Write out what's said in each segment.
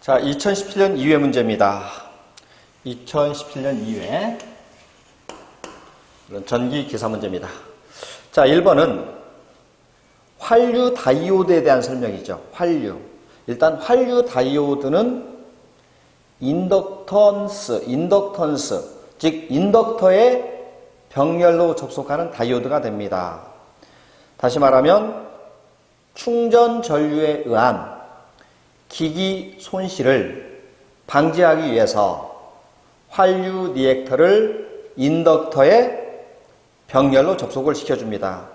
자, 2017년 2회 문제입니다. 2017년 2회. 전기 기사 문제입니다. 자, 1번은 활류 다이오드에 대한 설명이죠. 활류. 일단 활류 다이오드는 인덕턴스, 인덕턴스, 즉 인덕터에 병렬로 접속하는 다이오드가 됩니다. 다시 말하면 충전 전류에 의한 기기 손실을 방지하기 위해서 활류 리액터를 인덕터에 병렬로 접속을 시켜줍니다.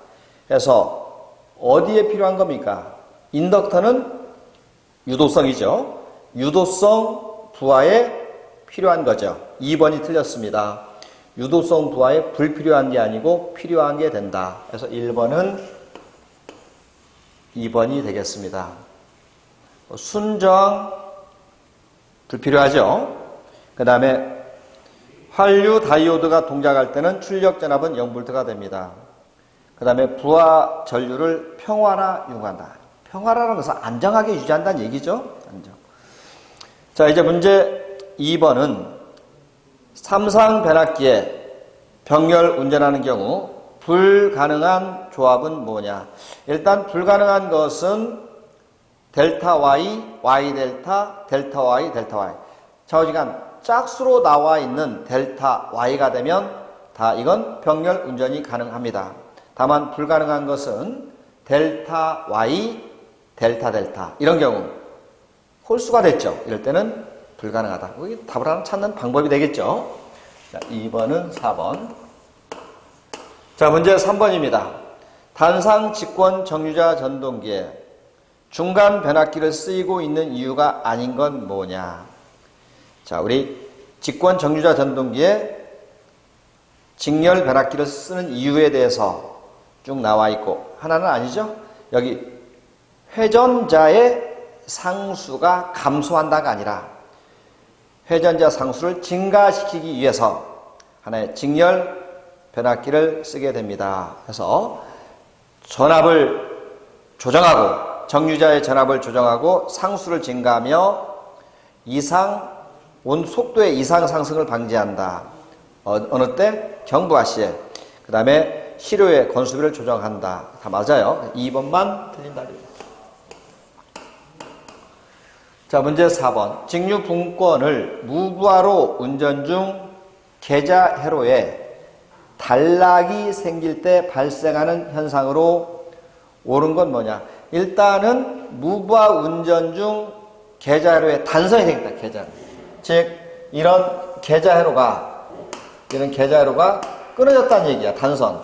그래서 어디에 필요한 겁니까? 인덕터는 유도성이죠. 유도성 부하에 필요한 거죠. 2번이 틀렸습니다. 유도성 부하에 불필요한 게 아니고 필요한 게 된다. 그래서 1번은 2번이 되겠습니다. 순정 불필요하죠. 그 다음에 활류 다이오드가 동작할 때는 출력 전압은 0V가 됩니다. 그 다음에 부하 전류를 평화나 융한다. 평화라는 것은 안정하게 유지한다는 얘기죠. 안정. 자, 이제 문제 2번은 삼상 변압기에 병렬 운전하는 경우 불가능한 조합은 뭐냐? 일단 불가능한 것은 델타 Y, Y 델타, 델타 Y, 델타 Y. 좌우지간 짝수로 나와 있는 델타 Y가 되면 다 이건 병렬 운전이 가능합니다. 다만 불가능한 것은 델타 Y, 델타 델타 이런 경우 홀수가 됐죠. 이럴 때는 불가능하다. 여기 답을 하나 찾는 방법이 되겠죠. 자, 2번은 4번. 자, 문제 3번입니다. 단상 직권 정유자 전동기에 중간 변압기를 쓰이고 있는 이유가 아닌 건 뭐냐? 자, 우리 직권 정유자 전동기에 직렬 변압기를 쓰는 이유에 대해서 쭉 나와 있고 하나는 아니죠. 여기 회전자의 상수가 감소한다가 아니라 회전자 상수를 증가시키기 위해서 하나의 직렬 변압기를 쓰게 됩니다. 그래서 전압을 조정하고 정유자의 전압을 조정하고 상수를 증가하며 이상 온 속도의 이상 상승을 방지한다. 어, 느 때? 경부하 시에. 그 다음에 시료의 건수비를 조정한다. 다 맞아요. 2번만 틀린다. 자, 문제 4번. 직류 분권을 무부하로 운전 중 계좌 회로에 단락이 생길 때 발생하는 현상으로 옳은 건 뭐냐? 일단은 무부하 운전 중 계좌 회로에 단선이 생긴다. 계좌. 즉 이런 계좌 회로가 이런 계좌 회로가 끊어졌다는 얘기야. 단선.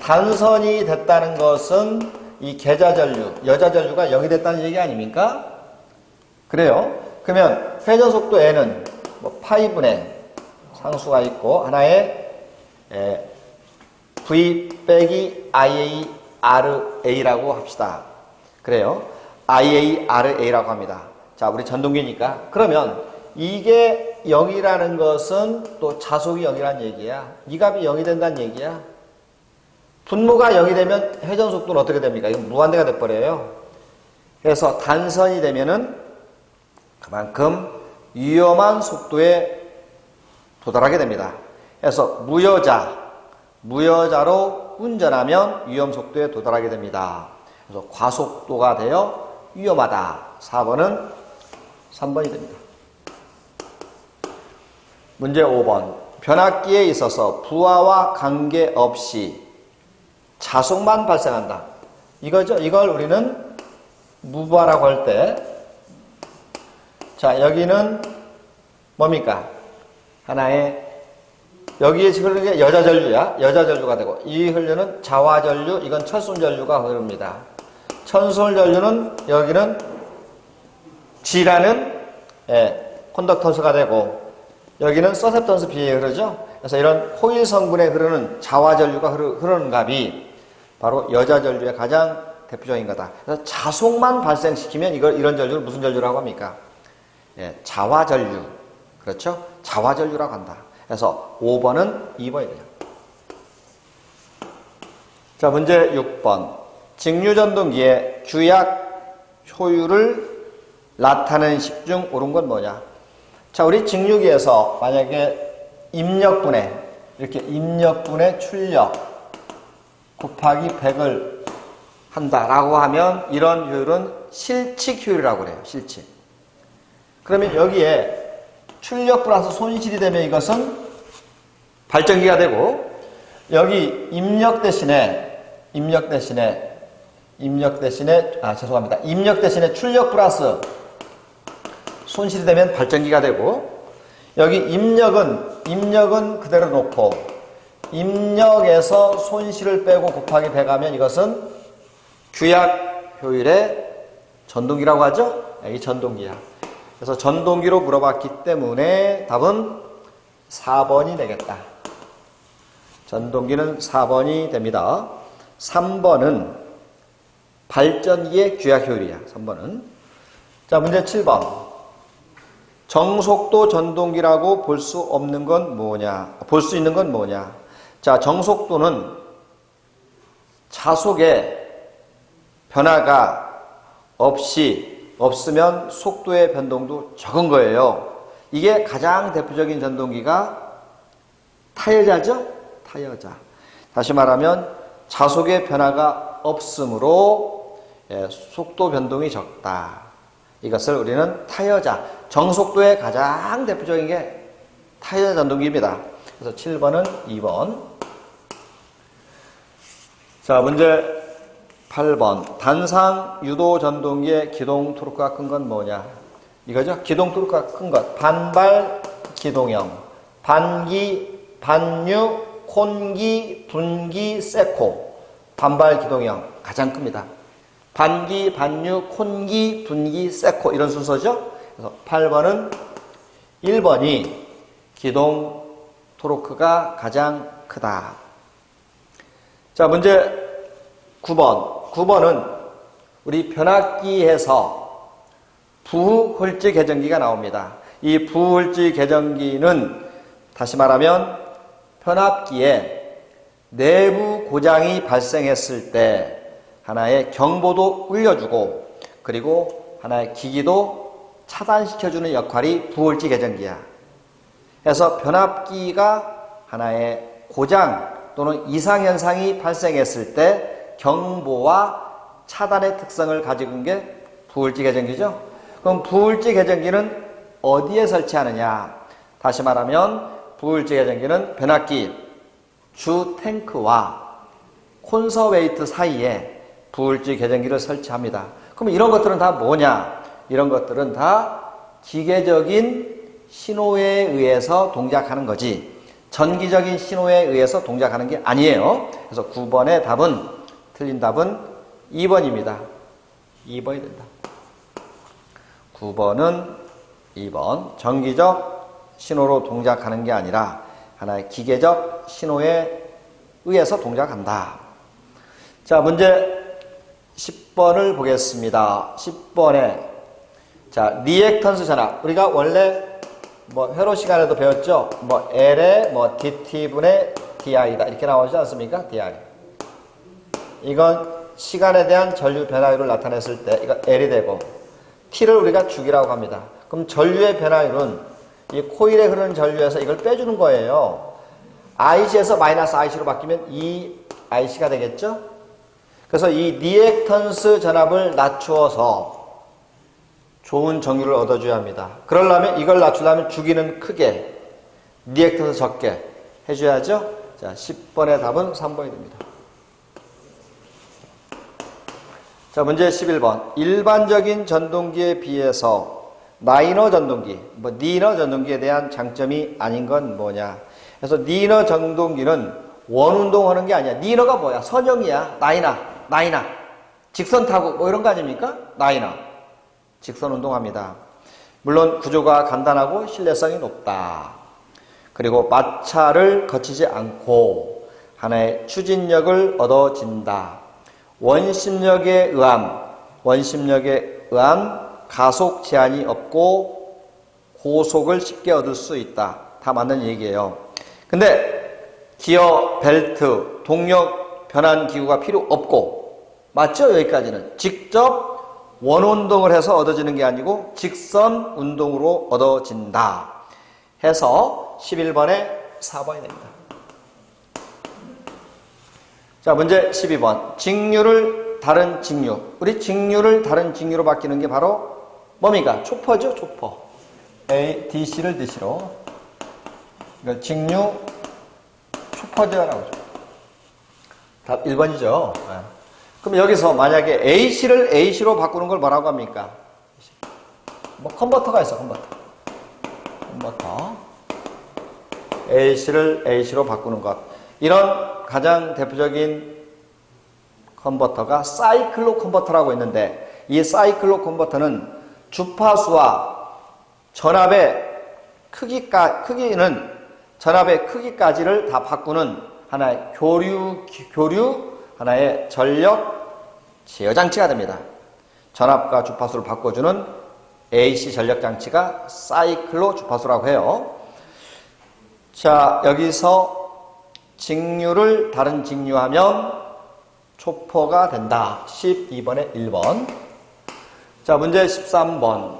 단선이 됐다는 것은 이 계좌 전류, 여자 전류가 0이 됐다는 얘기 아닙니까? 그래요. 그러면 회전 속도 N은 뭐 파이분의 상수가 있고 하나의 에, V 빼기 IA RA라고 합시다. 그래요. IA RA라고 합니다. 자, 우리 전동기니까. 그러면 이게 0이라는 것은 또 자속이 0이라는 얘기야. 이 값이 0이 된다는 얘기야. 분모가 0이 되면 회전 속도는 어떻게 됩니까? 이건 무한대가 돼버려요. 그래서 단선이 되면은 그만큼 위험한 속도에 도달하게 됩니다. 그래서 무여자, 무여자로 운전하면 위험 속도에 도달하게 됩니다. 그래서 과속도가 되어 위험하다. 4번은 3번이 됩니다. 문제 5번. 변압기에 있어서 부하와 관계없이 자속만 발생한다. 이거죠. 이걸 우리는 무부하라고 할 때, 자, 여기는 뭡니까? 하나의, 여기에 흐르는 게 여자 전류야. 여자 전류가 되고, 이 흘려는 자화 전류, 이건 철순 전류가 흐릅니다. 천솔 전류는 여기는 G라는 예, 콘덕턴스가 되고 여기는 서셉턴스 B에 흐르죠. 그래서 이런 호일 성분에 흐르는 자화 전류가 흐르는 값이 바로 여자 전류의 가장 대표적인 거다. 그래서 자속만 발생시키면 이걸 이런 전류를 무슨 전류라고 합니까? 예, 자화 전류. 그렇죠? 자화 전류라고 한다. 그래서 5번은 2번이 돼요. 자, 문제 6번. 직류전동기의 규약 효율을 나타내는 식중 옳은 건 뭐냐? 자, 우리 직류기에서 만약에 입력분에 이렇게 입력분의 출력 곱하기 100을 한다라고 하면 이런 효율은 실칙 효율이라고 그래요. 실칙. 그러면 여기에 출력 플러스 손실이 되면 이것은 발전기가 되고 여기 입력 대신에 입력 대신에 입력 대신에 아 죄송합니다. 입력 대신에 출력 플러스 손실이 되면 발전기가 되고 여기 입력은 입력은 그대로 놓고 입력에서 손실을 빼고 곱하기 100 하면 이것은 규약 효율의 전동기라고 하죠? 이 전동기야. 그래서 전동기로 물어봤기 때문에 답은 4번이 되겠다. 전동기는 4번이 됩니다. 3번은 발전기의 규약 효율이야. 3번은. 자, 문제 7번. 정속도 전동기라고 볼 수 없는 건 뭐냐? 볼 수 있는 건 뭐냐? 자, 정속도는 자속의 변화가 없이 없으면 속도의 변동도 적은 거예요. 이게 가장 대표적인 전동기가 타여자죠? 타여자. 다시 말하면 자속의 변화가 없으므로 예, 속도 변동이 적다. 이것을 우리는 타여자, 정속도의 가장 대표적인 게 타여자 전동기입니다. 그래서 7번은 2번. 자, 문제 8번. 단상 유도 전동기의 기동 토르크가 큰 건 뭐냐? 이거죠? 기동 토르크가 큰 것. 반발 기동형. 반기, 반유, 콘기, 분기, 세코. 반발 기동형. 가장 큽니다. 반기, 반유, 콘기, 분기, 세코. 이런 순서죠? 그래서 8번은 1번이 기동 토르크가 가장 크다. 자, 문제 9번. 9번은 우리 변압기에서 부홀지 개정기가 나옵니다. 이 부홀지 개정기는 다시 말하면 변압기에 내부 고장이 발생했을 때 하나의 경보도 울려주고 그리고 하나의 기기도 차단시켜주는 역할이 부홀지 개정기야. 그래서 변압기가 하나의 고장 또는 이상현상이 발생했을 때 경보와 차단의 특성을 가지고 있는 게 부울지 개정기죠. 그럼 부울지 개정기는 어디에 설치하느냐? 다시 말하면 부울지 개정기는 변압기 주 탱크와 콘서웨이트 사이에 부울지 개정기를 설치합니다. 그럼 이런 것들은 다 뭐냐? 이런 것들은 다 기계적인 신호에 의해서 동작하는 거지. 전기적인 신호에 의해서 동작하는 게 아니에요. 그래서 9번의 답은 틀린 답은 2번입니다. 2번이 된다. 9번은 2번. 전기적 신호로 동작하는 게 아니라 하나의 기계적 신호에 의해서 동작한다. 자, 문제 10번을 보겠습니다. 10번에 자, 리액턴스 전압. 우리가 원래 뭐 회로 시간에도 배웠죠? 뭐 L의 뭐 DT분의 DI다. 이렇게 나오지 않습니까? DI. 이건 시간에 대한 전류 변화율을 나타냈을 때 이거 L이 되고 T를 우리가 주기라고 합니다. 그럼 전류의 변화율은 이 코일에 흐르는 전류에서 이걸 빼주는 거예요. IC에서 마이너스 IC로 바뀌면 이 IC가 되겠죠? 그래서 이 리액턴스 전압을 낮추어서 좋은 정유를 얻어줘야 합니다. 그러려면 이걸 낮추려면 주기는 크게, 리액턴스 적게 해줘야죠? 자, 10번의 답은 3번이 됩니다. 자, 문제 11번. 일반적인 전동기에 비해서 마이너 전동기, 뭐 니너 전동기에 대한 장점이 아닌 건 뭐냐? 그래서 니너 전동기는 원 운동하는 게 아니야. 니너가 뭐야? 선형이야. 나이나, 나이나. 직선 타고 뭐 이런 거 아닙니까? 나이나. 직선 운동합니다. 물론 구조가 간단하고 신뢰성이 높다. 그리고 마찰을 거치지 않고 하나의 추진력을 얻어진다. 원심력에 의함, 원심력에 의한 가속 제한이 없고 고속을 쉽게 얻을 수 있다. 다 맞는 얘기예요. 근데 기어, 벨트, 동력 변환 기구가 필요 없고 맞죠? 여기까지는 직접 원 운동을 해서 얻어지는 게 아니고 직선 운동으로 얻어진다. 해서 11번에 4번이 됩니다. 자, 문제 12번. 직류를 다른 직류. 우리 직류를 다른 직류로 바뀌는 게 바로 뭡니까? 초퍼죠, 초퍼. A, D, C를 DC로. 그러니까 직류 초퍼제라고 하죠. 답 1번이죠. 그럼 여기서 만약에 AC를 AC로 바꾸는 걸 뭐라고 합니까? 뭐 컨버터가 있어, 컨버터. 컨버터. AC를 AC로 바꾸는 것. 이런 가장 대표적인 컨버터가 사이클로 컨버터라고 있는데 이 사이클로 컨버터는 주파수와 전압의 크기까, 크기는 전압의 크기까지를 다 바꾸는 하나의 교류, 교류, 하나의 전력 제어 장치가 됩니다. 전압과 주파수를 바꿔주는 AC 전력 장치가 사이클로 주파수라고 해요. 자, 여기서 직류를 다른 직류하면 초포가 된다. 12번에 1번. 자, 문제 13번.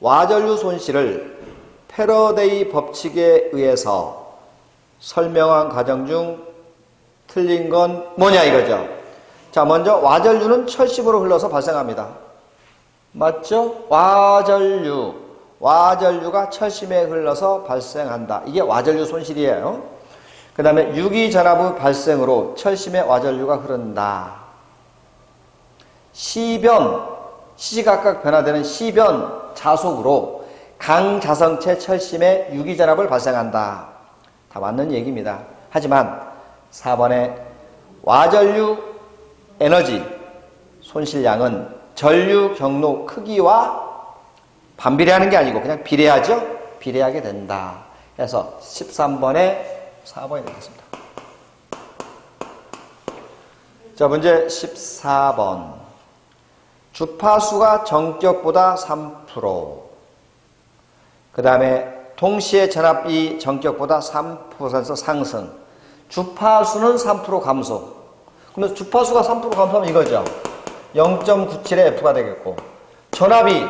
와전류 손실을 패러데이 법칙에 의해서 설명한 과정 중 틀린 건 뭐냐 이거죠. 자, 먼저 와전류는 철심으로 흘러서 발생합니다. 맞죠? 와전류. 와전류가 철심에 흘러서 발생한다. 이게 와전류 손실이에요. 그 다음에 유기전압의 발생으로 철심에 와전류가 흐른다. 시변, 시시각각 변화되는 시변 자속으로 강자성체 철심에 유기전압을 발생한다. 다 맞는 얘기입니다. 하지만 4번에 와전류 에너지 손실량은 전류 경로 크기와 반비례하는 게 아니고 그냥 비례하죠? 비례하게 된다. 그래서 13번에 4번이 되겠습니다. 자, 문제 14번. 주파수가 정격보다 3%. 그 다음에 동시에 전압이 정격보다 3% 상승. 주파수는 3% 감소. 그러면 주파수가 3% 감소하면 이거죠. 0.97의 F가 되겠고. 전압이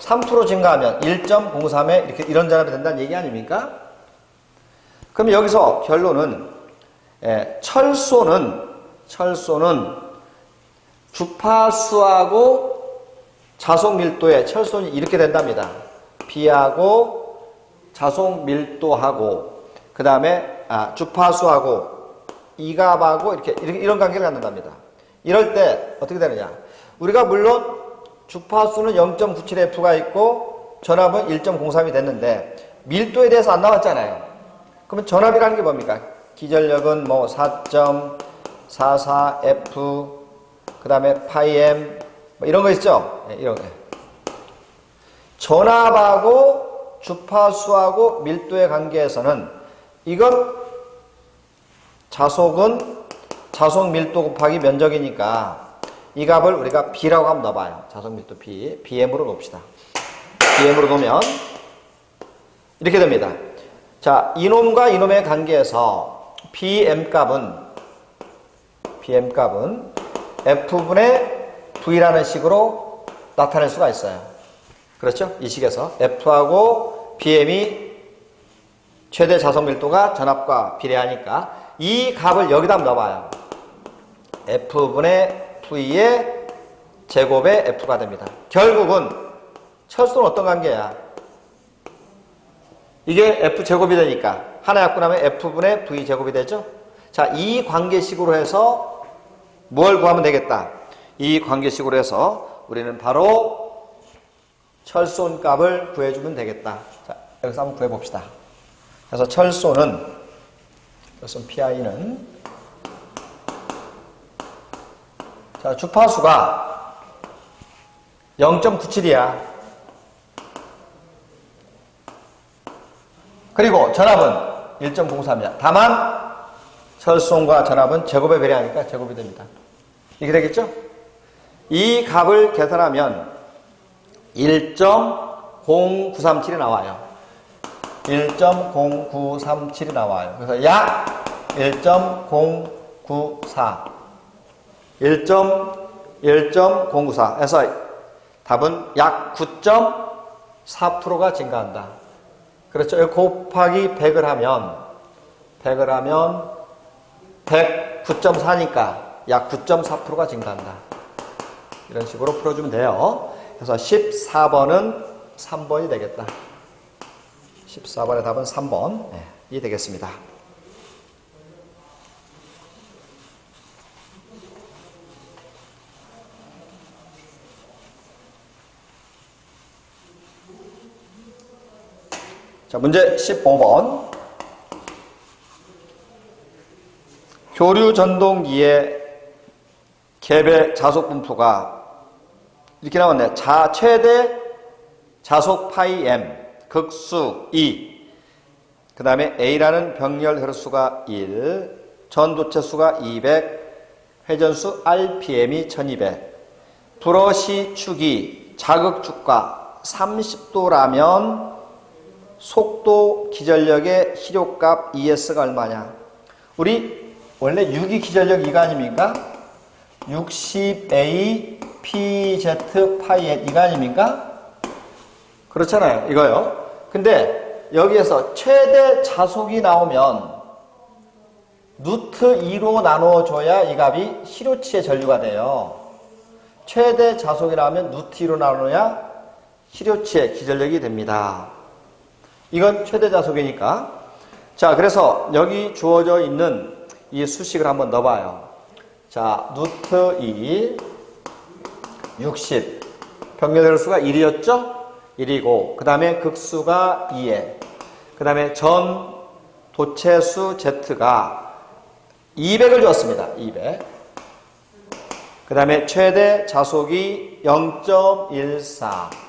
3% 증가하면 1.03에 이렇게 이런 전압이 된다는 얘기 아닙니까? 그럼 여기서 결론은 예, 철소는 철소는 주파수하고 자속 밀도의 철소는 이렇게 된답니다. B하고 자속 밀도하고 그 다음에 아, 주파수하고 이갑하고 이렇게, 이렇게 이런 관계를 갖는답니다. 이럴 때 어떻게 되느냐? 우리가 물론 주파수는 0.97F가 있고 전압은 1.03이 됐는데 밀도에 대해서 안 나왔잖아요. 그러면 전압이라는 게 뭡니까? 기전력은 뭐 4.44F 그 다음에 파이엠 뭐 이런 거 있죠? 네, 이런 거. 전압하고 주파수하고 밀도의 관계에서는 이건 자속은 자속 밀도 곱하기 면적이니까 이 값을 우리가 B라고 한번 넣어봐요. 자속 밀도 B. BM으로 놓읍시다. BM으로 놓으면 이렇게 됩니다. 자, 이놈과 이놈의 관계에서 BM 값은 BM 값은 F분의 V라는 식으로 나타낼 수가 있어요. 그렇죠? 이 식에서 F하고 BM이 최대 자석 밀도가 전압과 비례하니까 이 값을 여기다 넣어봐요. F분의 V의 제곱의 F가 됩니다. 결국은 철수는 어떤 관계야? 이게 F제곱이 되니까 하나 약분하면 F분의 V제곱이 되죠? 자, 이 관계식으로 해서 뭘 구하면 되겠다? 이 관계식으로 해서 우리는 바로 철손 값을 구해주면 되겠다. 자, 여기서 한번 구해봅시다. 그래서 철소는, 철소 PI는, 자, 주파수가 0.97이야. 그리고 전압은 1.03이야. 다만, 철송과 전압은 제곱에 배려하니까 제곱이 됩니다. 이게 되겠죠? 이 값을 계산하면 1.0937이 나와요. 1.0937이 나와요. 그래서 약 1.094. 1.1.094. 해서 답은 약 9.4%가 증가한다. 그렇죠. 곱하기 100을 하면 100을 하면 100 9.4니까 약 9.4%가 증가한다. 이런 식으로 풀어주면 돼요. 그래서 14번은 3번이 되겠다. 14번의 답은 3번이 되겠습니다. 자, 문제 15번. 교류 전동기의 개배 자속 분포가 이렇게 나왔네. 자, 최대 자속 파이 m 극수 2. 그 다음에 A라는 병렬 혈수가 1, 전도체 수가 200, 회전수 RPM이 1200, 브러시 축이 자극 축과 30도라면 속도 기전력의 희료값 ES가 얼마냐? 우리 원래 6이 기전력 2가 아닙니까? 60A PZ 파이 N 이가 아닙니까? 그렇잖아요. 이거요. 근데 여기에서 최대 자속이 나오면 루트 2로 나눠줘야 이 값이 시료치의 전류가 돼요. 최대 자속이 나오면 루트 2로 나눠야 시료치의 기전력이 됩니다. 이건 최대 자속이니까. 자, 그래서 여기 주어져 있는 이 수식을 한번 넣어봐요. 자, 루트 2, 60. 병렬 수가 1이었죠? 1이고, 그 다음에 극수가 2에, 그 다음에 전 도체수 Z가 200을 줬습니다. 200. 그 다음에 최대 자속이 0.14.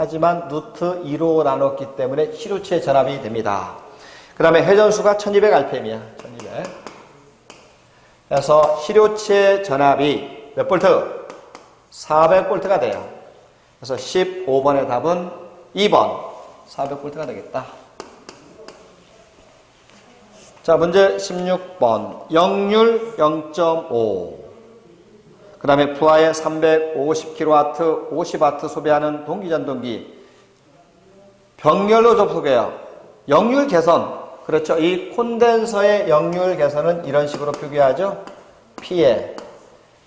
하지만 루트 2로 나눴기 때문에 시루치의 전압이 됩니다. 그 다음에 회전수가 1200rpm이야. 1200. 그래서 시료치의 전압이 몇 볼트? 400볼트가 돼요. 그래서 15번의 답은 2번 400볼트가 되겠다. 자, 문제 16번. 영률 0.5. 그 다음에 부하에 350kW, 50W 소비하는 동기전동기. 병렬로 접속해요. 영률 개선. 그렇죠. 이 콘덴서의 영률 개선은 이런 식으로 표기하죠. P에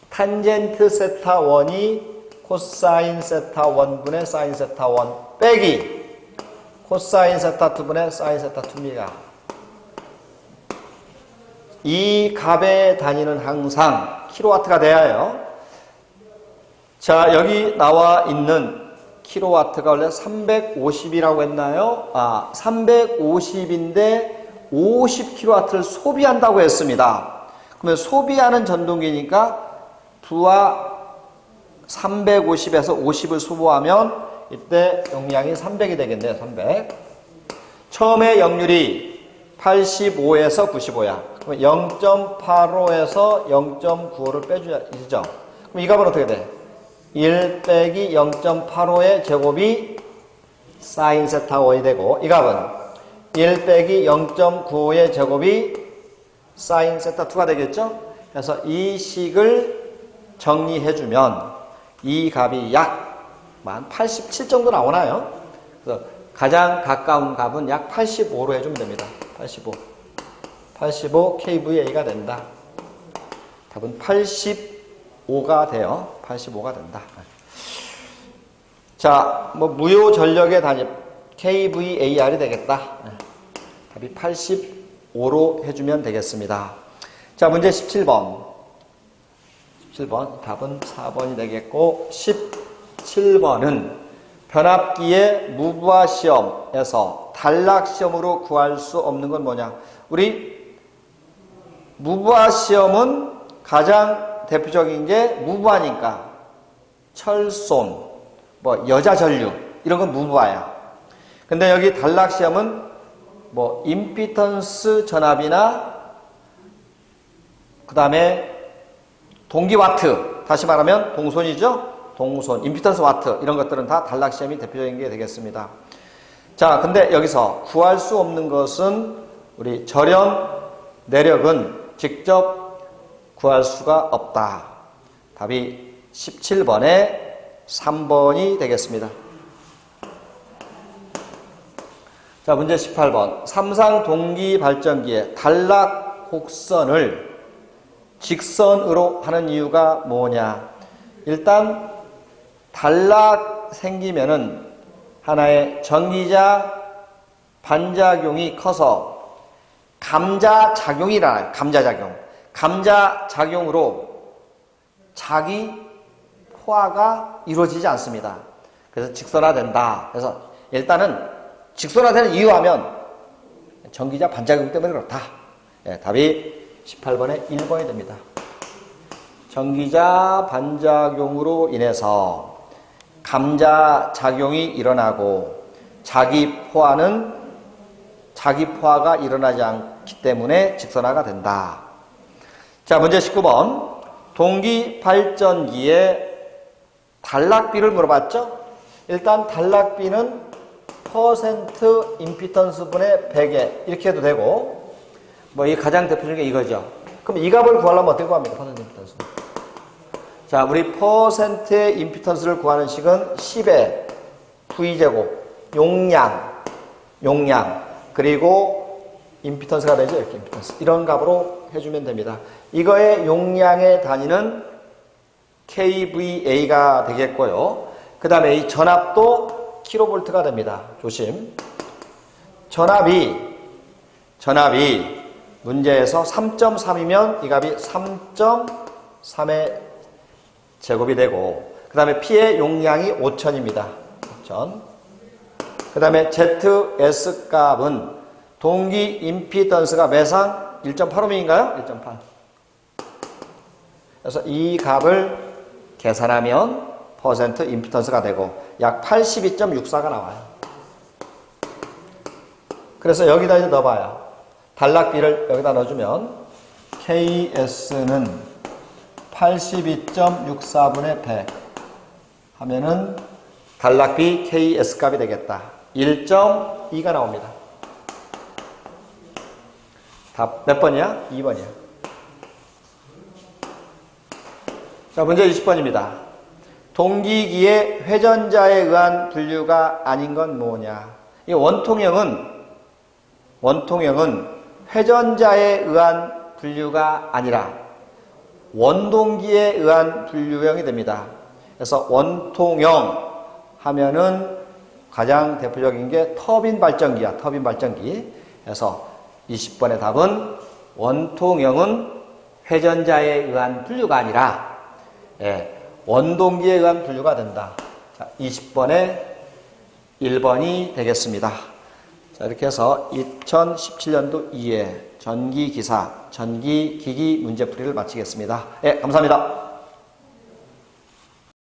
탄젠트 세타 1이 코사인 세타 1분의 사인 세타 1 빼기 코사인 세타 2분의 사인 세타 2입니다. 이 값의 단위는 항상 킬로와트가 돼야 해요. 자, 여기 나와 있는 킬로와트가 원래 350이라고 했나요? 아, 350인데 50킬로와트를 소비한다고 했습니다. 그러면 소비하는 전동기니까 부하 350에서 50을 소모하면 이때 용량이 300이 되겠네요. 300. 처음에 역률이 85에서 95야. 그럼 0.85에서 0.95를 빼주죠. 그럼 이 값은 어떻게 돼? 1 빼기 0.85의 제곱이 사인 세타 1이 되고 이 값은 1 빼기 0.95의 제곱이 사인 세타 2가 되겠죠? 그래서 이 식을 정리해주면 이 값이 약한87 정도 나오나요? 그래서 가장 가까운 값은 약 85로 해주면 됩니다. 85. 85 kVA가 된다. 답은 85 가 돼요. 85가 된다. 자, 뭐 무효 전력의 단위 kVAR이 되겠다. 답이 85로 해주면 되겠습니다. 자, 문제 17번. 17번 답은 4번이 되겠고 17번은 변압기의 무부하 시험에서 단락 시험으로 구할 수 없는 건 뭐냐? 우리 무부하 시험은 가장 대표적인 게 무부하니까 철손, 뭐 여자 전류 이런 건 무부하야. 근데 여기 단락 시험은 뭐 임피턴스 전압이나 그 다음에 동기 와트, 다시 말하면 동손이죠? 동손, 임피턴스 와트 이런 것들은 다 단락 시험이 대표적인 게 되겠습니다. 자, 근데 여기서 구할 수 없는 것은 우리 절연 내력은 직접 구할 수가 없다. 답이 17번에 3번이 되겠습니다. 자, 문제 18번. 삼상 동기 발전기의 단락 곡선을 직선으로 하는 이유가 뭐냐? 일단 단락 생기면은 하나의 전기자 반작용이 커서 감자작용이 일어나요. 감자작용. 감자 작용으로 자기 포화가 이루어지지 않습니다. 그래서 직선화된다. 그래서 일단은 직선화되는 이유 하면 전기자 반작용 때문에 그렇다. 예, 답이 18번에 1번이 됩니다. 전기자 반작용으로 인해서 감자 작용이 일어나고 자기 포화는 자기 포화가 일어나지 않기 때문에 직선화가 된다. 자, 문제 19번. 동기 발전기의 단락비를 물어봤죠? 일단 단락비는 퍼센트 임피턴스 분의 100에 이렇게 해도 되고 뭐 이 가장 대표적인 게 이거죠. 그럼 이 값을 구하려면 어떻게 구합니까? 퍼센트 임피턴스. 자, 우리 퍼센트의 임피턴스를 구하는 식은 10의 V제곱, 용량, 용량, 그리고 임피턴스가 되죠. 이렇게 임피턴스. 이런 값으로 해주면 됩니다. 이거의 용량의 단위는 KVA가 되겠고요. 그 다음에 이 전압도 킬로볼트가 됩니다. 조심. 전압이, 전압이 문제에서 3.3이면 이 값이 3.3의 제곱이 되고, 그 다음에 P의 용량이 5천입니다. 5천. 그 다음에 ZS 값은 동기 임피던스가 매상 1.8오미인가요? 1.8. 그래서 이 값을 계산하면 퍼센트 임피던스가 되고 약 82.64가 나와요. 그래서 여기다 이제 넣어봐요. 단락비를 여기다 넣어주면 KS는 82.64분의 100 하면은 단락비 KS 값이 되겠다. 1.2가 나옵니다. 답 몇 번이야? 2번이야. 자, 문제 20번입니다. 동기기의 회전자에 의한 분류가 아닌 건 뭐냐? 이 원통형은 원통형은 회전자에 의한 분류가 아니라 원동기에 의한 분류형이 됩니다. 그래서 원통형 하면은 가장 대표적인 게 터빈 발전기야. 터빈 발전기. 그래서 20번의 답은 원통형은 회전자에 의한 분류가 아니라 예, 원동기에 의한 분류가 된다. 자, 20번에 1번이 되겠습니다. 자, 이렇게 해서 2017년도 2회 전기기사, 전기기기 문제풀이를 마치겠습니다. 예, 감사합니다.